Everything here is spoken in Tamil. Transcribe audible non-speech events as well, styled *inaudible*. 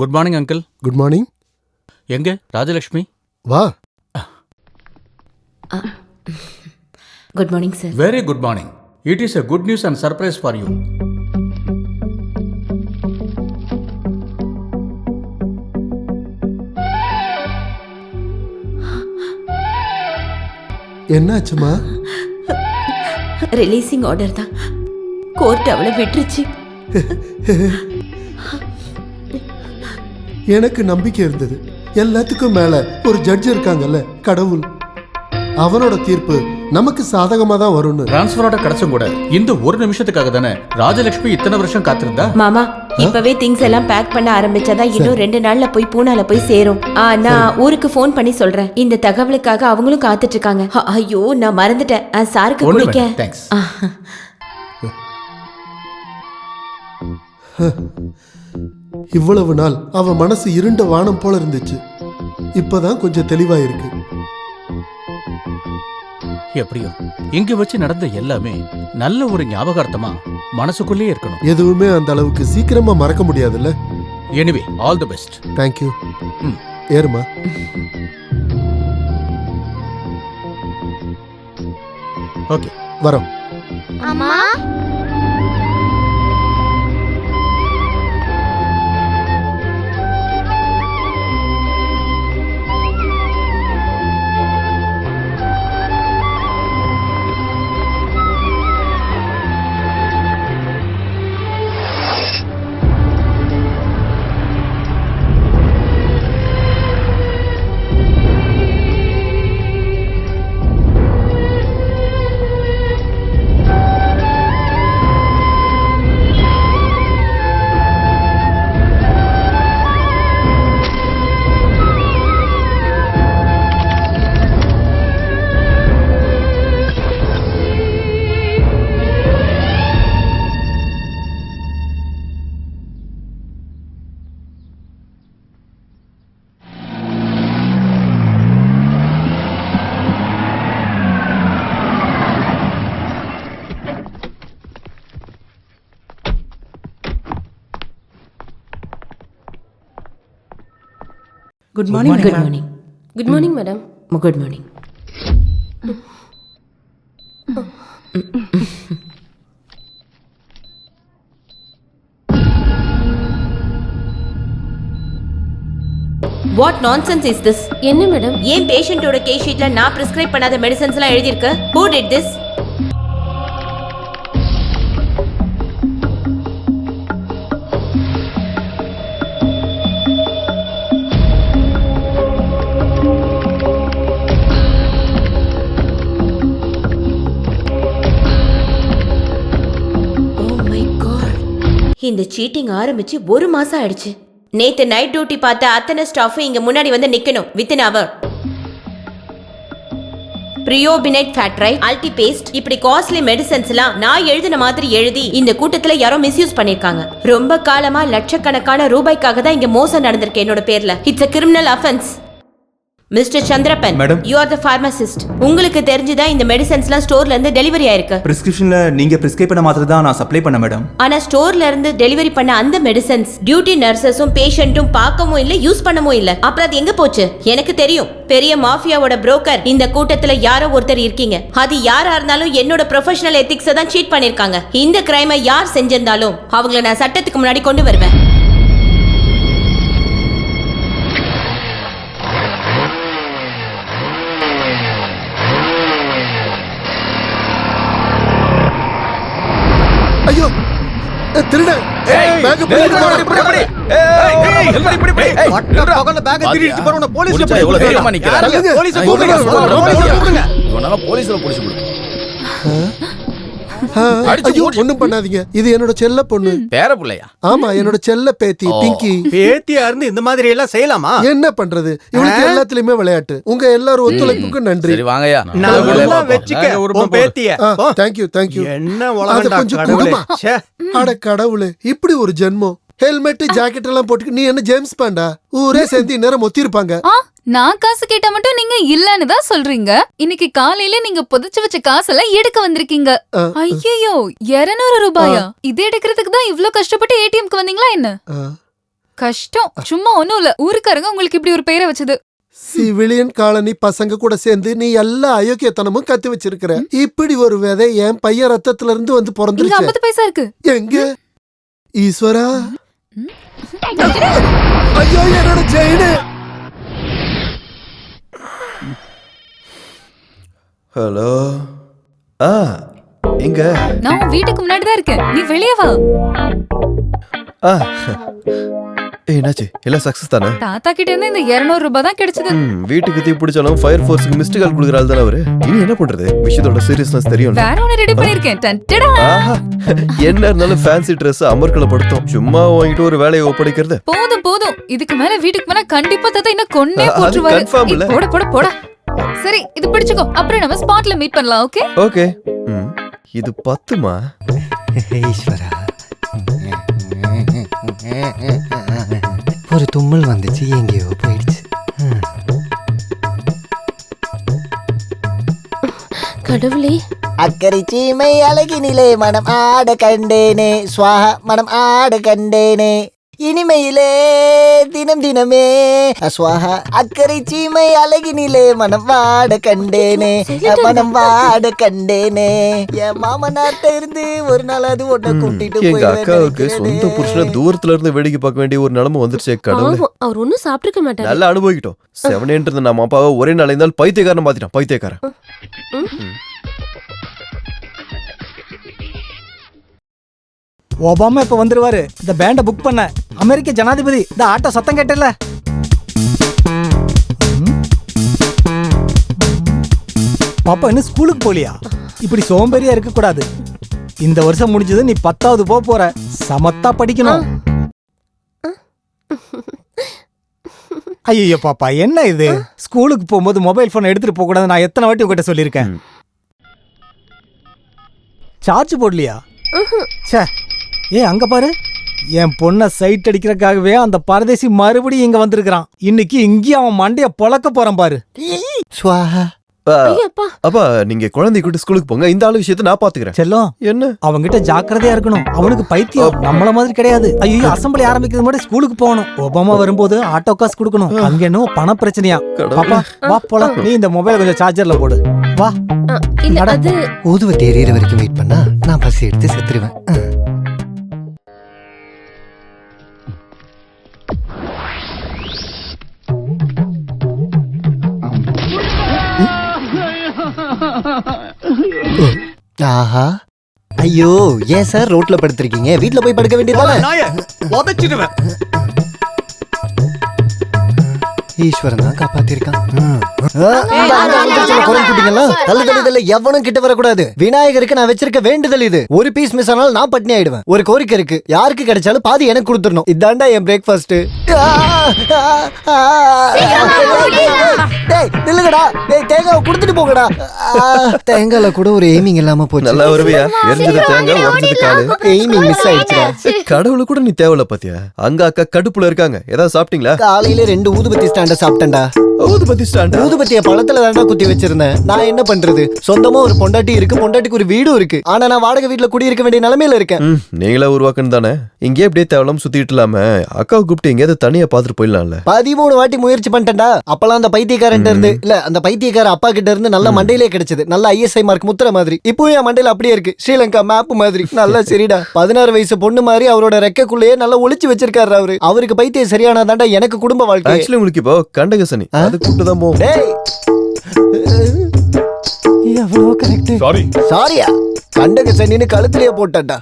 Good morning uncle good morning எங்க? ராஜலக்ஷ்மி? வா. Good morning sir very good morning it is a good news and surprise for you என்னாச்சுமா? ரிலீசிங் ஆர்டர் தான். கோர்ட் அவளை விட்டுருச்சு. *laughs* எனக்கு நம்பிக்கை இருந்தது. எல்லாத்துக்கும் மேல ஒரு ஜட்ஜ் இருக்காங்கல்ல கடவுள். அவனோட தீர்ப்பு நமக்கு சாதகமா தான் வரும்னு. டிரான்ஸ்ஃபரோட கிடைச்சும் கூட இந்த ஒரு நிமிஷத்துக்காக தானே ராஜலக்ஷ்மி இத்தனை வருஷம் காத்திருந்தா? மாமா இப்பவே திங்ஸ் எல்லாம் பேக் பண்ண ஆரம்பிச்சாதான் இன்னும் ரெண்டு நாள்ல போய் பூனால போய் சேரும். ஆ, நான் ஊருக்கு ஃபோன் பண்ணி சொல்றேன். இந்த தகவலுக்காக அவங்களும் காத்துட்டு இருக்காங்க ஐயோ நான் மறந்துட்டேன். ஆ, சாருக்கு குடிக்க தேங்க்ஸ் இவ்வளவு நாள் அவ மனசு இருண்ட வானம் போல இருந்துச்சு. இப்பதான் கொஞ்சம் தெளிவா இருக்கு எப்படியோ இங்க வச்சு நடந்த எல்லாமே நல்ல ஒரு ஞாபகார்த்தமா மனசுக்குள்ளேயே இருக்கணும். எதுவுமே அந்த அளவுக்கு சீக்கிரமா மறக்க முடியாதுல்ல? Anyway all the best thank you ம். ஏறுமா. ஓகே வரோம். அம்மா? Good morning good morning good morning madam good morning what nonsense is this என்ன மேடம் ஏன் பேஷண்டோட கேஸ் ஷீட்ல நான் பிரிஸ்கிரைப் பண்ணாத மெடிசன்ஸ் எல்லாம் எழுதியிருக்க? ஹூ டிட் திஸ் இந்த சீட்டிங் ஆரம்பிச்சு ஒரு மாசம் ஆயிடுச்சு. நேத்து நைட் டியூட்டி பார்த்த அத்தனை ஸ்டாஃபும் இங்க முன்னாடி வந்து நிக்கணும் வித்தின் அவர் பிரியோபினைட் ஃபேட்ரை அல்டி பேஸ்ட் இப்படி காஸ்ட்லி மெடிசன்ஸ் எல்லாம் நான் எழுதின மாதிரி எழுதி இந்த கூட்டத்துல யாரோ மிஸ்யூஸ் பண்ணிருக்காங்க ரொம்ப காலமா லட்சக்கணக்கான ரூபாய்க்காக தான் இங்க மோசம் நடந்திருக்கு என்னோட பேர்ல. It's a criminal offence mister Chandrappan Madam. You are the pharmacist உங்களுக்கு தெரிஞ்சுதான் இந்த மெடிசன்ஸ்லாம் ஸ்டோர்ல இருந்து டெலிவரி ஆயிருக்கு? பிரிஸ்கிரிப்ஷன்ல நீங்க பிரிஸ்கிரைப் பண்ண மாத்திரை தான் நான் சப்ளை பண்ண மேடம். ஆனா ஸ்டோர்ல இருந்து டெலிவரி பண்ண அந்த மெடிசன்ஸ் டியூட்டி நர்சஸும் பேஷண்ட்டும் பார்க்கவும் இல்ல யூஸ் பண்ணவும் இல்ல. அப்புறம் அது எங்க போச்சு? எனக்கு தெரியும். பெரிய மாஃபியாவோட புரோக்கர் இந்த கூட்டத்துல யாரோ ஒருத்தர் இருக்கீங்க. அது யாரா இருந்தாலும் என்னோட ப்ரொஃபஷனல் எத்திக்ஸை தான் சீட் பண்ணிருக்காங்க. இந்த கிரைமை யார் செஞ்சிருந்தாலும் அவங்கள நான் சட்டத்துக்கு முன்னாடி கொண்டு வருவேன். அஹ், திருடன் பேக்க பிடிச்சிட்டு போறான். தள்ளுங்க. ஆ, ஐயோ ஒண்ணும் பண்ணாதீங்க. இது என்னோட செல்ல பொண்ணு. பேர பிள்ளையா? ஆமா என்னோட செல்ல பேத்தி பிங்கி. பேத்தியா இருந்து இந்த மாதிரி எல்லாம் செய்யலாமா? என்ன பண்றது? இவளுக்கு எல்லாத்துலயுமே விளையாட்டு. உங்க எல்லாரும் ஒத்துழைப்புக்கும் நன்றி. சரி வாங்கய்யா. நல்லா வச்சுக்க ஒரு பேத்திய. போ. தேங்க்யூ தேங்க்யூ என்ன அத உலகண்டா கொஞ்சம் கொடுமா. அட கடவுளே இப்படி ஒரு ஜென்மம். ஹெல்மெட் ஜாக்கெட் எல்லாம் போட்டு நீ என்ன ஜேம்ஸ் பாண்டா ஊரே சேர்ந்து இந்நேரம் ஒத்திருப்பாங்க. ஆ? நான் காசு கேட்டா மட்டும் நீங்க இல்லன்னு தான் சொல்றீங்க. இன்னைக்கு காலையில நீங்க புதைச்சு வச்ச காசெல்லாம் எடுக்க வந்திருக்கீங்க. ஐயோ இருநூறு ரூபாயா? இது எடுக்கிறதுக்கு தான் இவ்ளோ கஷ்டப்பட்டு ஏடிஎம்க்கு வந்தீங்களா என்ன? கஷ்டம். சும்மா ஒண்ணும் இல்ல. ஊருக்காரங்க உங்களுக்கு இப்படி ஒரு பெயரை வச்சது. சிவிலியன் காலனி பசங்க கூட சேர்ந்து நீ எல்லா அயோக்கியத்தனமும் கத்து வச்சிருக்கிற. இப்படி ஒரு விதை என் பையன் ரத்தத்துல இருந்து வந்து பிறந்துருச்சு. ஐம்பது பைசா இருக்கு. எங்க? ஈஸ்வரா. ஐயோ என்னோட செயின் ஹலோ? ஆ எங்க? நான் உன் வீட்டுக்கு முன்னாடி தான் இருக்கேன். நீ வெளியே வா. ஆ ஏய் என்னாச்சு? எல்லாம் சக்சஸ் தானே? தாத்தா கிட்ட இருந்து இந்த 200 ரூபாய் தான் கிடைச்சது. ம் வீட்டுக்கு தீ பிடிச்சாலும் ஃபயர் ஃபோர்ஸுக்கு மிஸ்டு கால் கொடுக்குறாள் தானே அவரு? இனி என்ன பண்றது? விஷயத்தோட சீரியஸ்னஸ் தெரியும் வேற ஒண்ணு ரெடி பண்ணிருக்கேன் டன்டடா. ஆஹா என்ன இருந்தாலும் ஃபேன்சி ட்ரெஸ் அமர்க்கலப்படுத்தும் சும்மா வாங்கிட்டு ஒரு வேலையை ஒப்படைக்கிறது. போதும் போதும். இதுக்கு மேல வீட்டுக்கு மேல கண்டிப்பா தாத்தா இன்னும் கொன்னே அது போட்டுருவாரு. confirm ஏய், இல்ல? போட போட போட. சரி இது பிடிச்சுக்கோ. அப்புறம் நம்ம ஸ்பாட்ல மீட் பண்ணலாம் ஓகே ஓகே இது பத்துமா? ஈஸ்வரா. ஒரு தும்மல் வந்துச்சு எங்கேயோ போயிடுச்சு. கடவுளே. அக்கறை சீமை அழகினிலே மனம் ஆட கண்டேனே. ஸ்வாஹா மனம் ஆட கண்டேனே. இனிமையிலே தினம் தினமே. ஸ்வாஹா அக்கறை சீமை அழகினிலே மனம் வாட கண்டேனே. மனம் வாட கண்டேனே. என் மாமனார்ட்ட இருந்து ஒரு நாள் அது ஒன்ன கூட்டிட்டு எங்க அக்காவுக்கு சொந்த புருஷனை தூரத்துல இருந்து வேடிக்கை பார்க்க வேண்டிய ஒரு நிலைமை வந்துருச்சே கடவுளே. அவர் ஒன்னும் சாப்பிட்டுருக்க மாட்டாரு. நல்லா அனுபவிக்கிட்டோம். செவனேன்றது நம்ம அப்பாவை ஒரே நாள் இருந்தாலும் பைத்தியக்காரன் மாத்திட்டான் பைத்தியக்காரன். ஒபாமா இப்ப வந்துருவாரு. இந்த பேண்ட புக் பண்ண. அமெரிக்க ஜனாதிபதி இந்த ஆட்டோ சத்தம் கேட்டல பாப்பா இன்னும் ஸ்கூலுக்கு போலியா இப்படி சோம்பேறியா இருக்க கூடாது இந்த வருஷம் முடிஞ்சது நீ பத்தாவது போக போற. சமத்தா படிக்கணும். ஐயோ பாப்பா என்ன இது? ஸ்கூலுக்கு போகும்போது மொபைல் போன் எடுத்துட்டு போக கூடாது நான் எத்தனை வாட்டி உங்ககிட்ட சொல்லியிருக்கேன். சார்ஜ் போடலையா? ச்சே. ஏ அங்க பாரு. என் பொண்ணை சைட் அடிக்கிறதுக்காகவே அந்த பரதேசி மறுபடியும் இங்க வந்திருக்கிறான். இன்னைக்கு இங்கேயும் அவன் மண்டைய பொளக்க போறான் பாரு. ஐயோ அப்பா நீங்க குழந்தை கூட்டு ஸ்கூலுக்கு போங்க. இந்த ஆளு விஷயத்தை நான் பாத்துக்கிறேன். செல்லம் என்ன? அவன்கிட்ட ஜாக்கிரதையா இருக்கணும். அவனுக்கு பைத்தியம். நம்மள மாதிரி கிடையாது. ஐயோ அசம்பிளி ஆரம்பிக்கிறது முன்னாடி ஸ்கூலுக்கு போகணும். ஒபாமா வரும்போது ஆட்டோ காசு கொடுக்கணும். அங்க என்ன பண பிரச்சனையா. பாப்பா வா போலாம். நீ இந்த மொபைல் கொஞ்சம் சார்ஜர்ல போடு. வா. ஊதுவத்தி எரியற வரைக்கும் வெயிட் பண்ணா நான் பசி எடுத்து செத்துருவேன். ஆஹா. ஐயோ ஏன் சார் ரோட்ல படுத்திருக்கீங்க? வீட்ல போய் படுக்க வேண்டியதானே உதச்சிடுவேன். ஈஸ்வரன் தான் காப்பாத்திருக்கான். ம். ஆ, இந்த அங்க வந்துருச்சுல குரல் குட்டிங்களா? தள்ளு தள்ளு தள்ளு எவனும் கிட்ட வரக்கூடாது. விநாயகருக்கு நான் வச்சிருக்க வேண்டுதல் இது. ஒரு பீஸ் மிஸ் ஆனாலும் நான் பட்னி ஆயிடுவேன். ஒரு கோரிக்கை இருக்கு. யாருக்கு கிடைச்சாலும் பாதி எனக்கு கொடுத்துடணும். இதாண்டா என் பிரேக்ஃபாஸ்ட் டேய் நில்லுங்கடா. டேய் கொடுத்துட்டு போங்கடா. கூட ஒரு எய்மிங் இல்லாம போச்சு. நல்லா வருவியா எரிஞ்சது தேங்காய் உடஞ்சது காலு. Aiming miss ஆயிடுச்சுடா. கடவுளு கூட நீ தேவையில்ல பாத்தியா? அங்க அக்கா கடுப்புல இருக்காங்க. ஏதாவது சாப்பிட்டீங்களா? காலையில ரெண்டு ஊதுபத்தி ஸ்டாண்ட சாப்பிட்டேன்டா. ஊதுபத்தி ஸ்டாண்டா ஊதுபத்திய பழத்துல தாண்டா குத்தி வச்சிருந்தேன். நான் என்ன பண்றது? சொந்தமா ஒரு பொண்டாட்டி இருக்கு பொண்டாட்டிக்கு ஒரு வீடும் இருக்கு. ஆனா நான் வாடகை வீட்டுல குடியிருக்க வேண்டிய நிலைமையில இருக்கேன். நீங்களா உருவாக்குன்னு தானே? இங்கே அப்படியே தேவலாம் சுத்திட்டு இல்லாம அக்காவை கூப்பிட்டு எங்கேயாவது தனியா பாத்துட்டு போயிடலாம்ல. பதிமூணு வாட்டி முயற்சி பண்ணிட்டேன்டா. அப்பெல்லாம் அந்த பைத்தியக்காரன் இருந்து இல்ல அந்த பைத்தியக்கார அப்பா கிட்ட இருந்து நல்ல மண்டையிலே கிடைச்சது. நல்ல ஐஎஸ்ஐ மார்க் முத்திர மாதிரி. இப்பவும் என் மண்டையில அப்படியே இருக்கு. ஸ்ரீலங்கா மேப் மாதிரி. நல்லா சரிடா. பதினாறு வயசு பொண்ணு மாதிரி அவரோட ரெக்கைக்குள்ளேயே நல்லா ஒளிச்சு வச்சிருக்காரு அவரு. அவருக்கு பைத்தியம் சரியானதாண்டா எனக்கு குடும்ப வாழ்க்கை. ஆக்சுவலி உங்களுக்கு இப்போ கண்டகசனி. அது கூப்பிட்டு தான் போவோம். எவ்வளோ கரெக்ட் சாரி சாரியா கண்டக சனின்னு கழுத்துலயே போட்டான்டா.